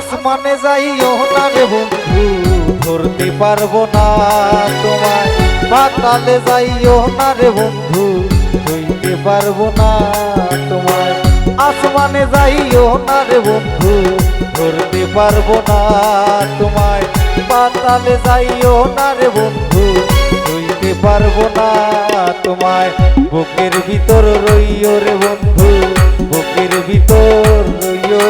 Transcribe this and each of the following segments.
আসমানে যাইও না রে বন্ধু, ধরতে পারব না তোমায়। পাতালে যাইও না রে বন্ধু, ধরতে পারব না তোমায়। আসমানে যাইও না রে বন্ধু, ধরতে পারব না তোমায়। পাতালে যাইও না রে বন্ধু, ধরতে পারব না তোমায়। বুকের ভিতর রইও রে বন্ধু, বুকের ভিতর রইও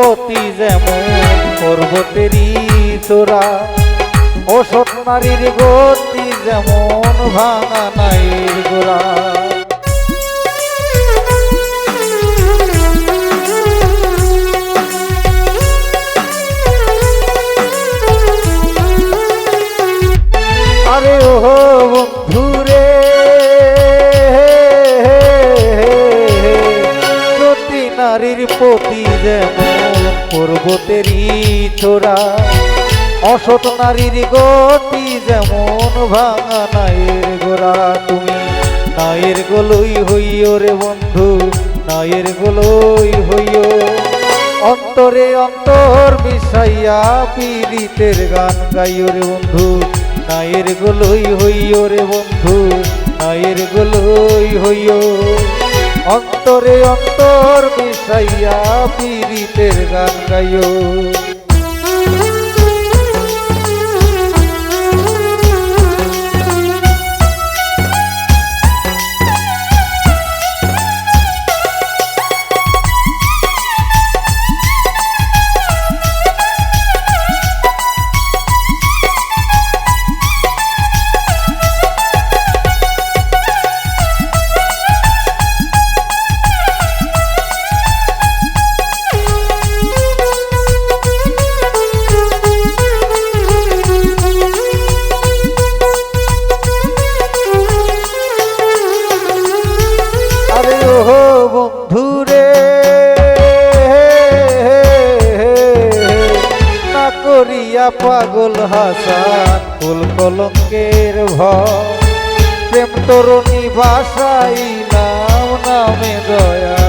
প্রতি যেমন পর্বতেরই তোরা অসৎ নারীর গতি যেমন ভাঙা নাইর গোড়া আরে ও বন্ধু রে প্রতি নারীর প্রতি যেমন পর্বতেরই ছোড়া। অসৎ নারীর গতি যেমন ভাঙা নায়ের গোড়া। তুমি নায়ের গোলই হইও রে বন্ধু, নায়ের গোলই হইও। অন্তরে অন্তর মিশাইয়া পীড়িতের গান গাইও রে বন্ধু, নায়ের গোলই হইও রে বন্ধু, নায়ের গোলই হইও। অন্তরে অন্তর মিশাইয়া পীড়িতের গান গাইও। পাগল হাসান ফুল কলঙ্কের প্রেম তরুণী ভাষাই নাম নামে দয়াময়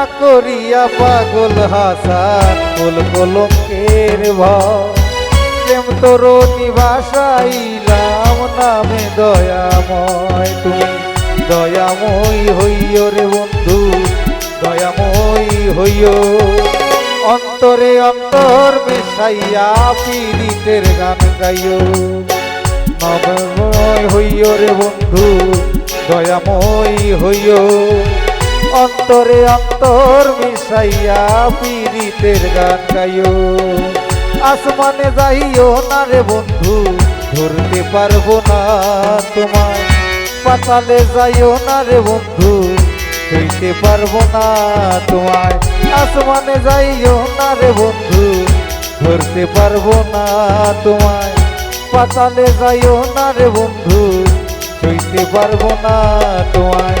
না করিয়া পাগল হাসান কোল কলঙ্কের প্রেম তোর নিবাসাইলাম নামে দয়াময় তুমি। দয়াময় হইও রে বন্ধু, দয়াময় হইও। অন্তরে অন্তর মিশাইয়া পীড়িতের গান গাইও। নবময় হইও রে বন্ধু, দয়াময় হইও। অন্তরে অন্তর মিশাইয়া পীড়িতের গান গাইও। আসমানে যাইও না রে বন্ধু, ধরতে পারব না তোমায়। পাতালে যাইও না রে বন্ধু ধরতে পারব না তোমায়। আসমানে যাইও না রে বন্ধু, ধরতে পারব না তোমায়। পাতালে যাইও না রে বন্ধু সইতে পারব না তোমায়।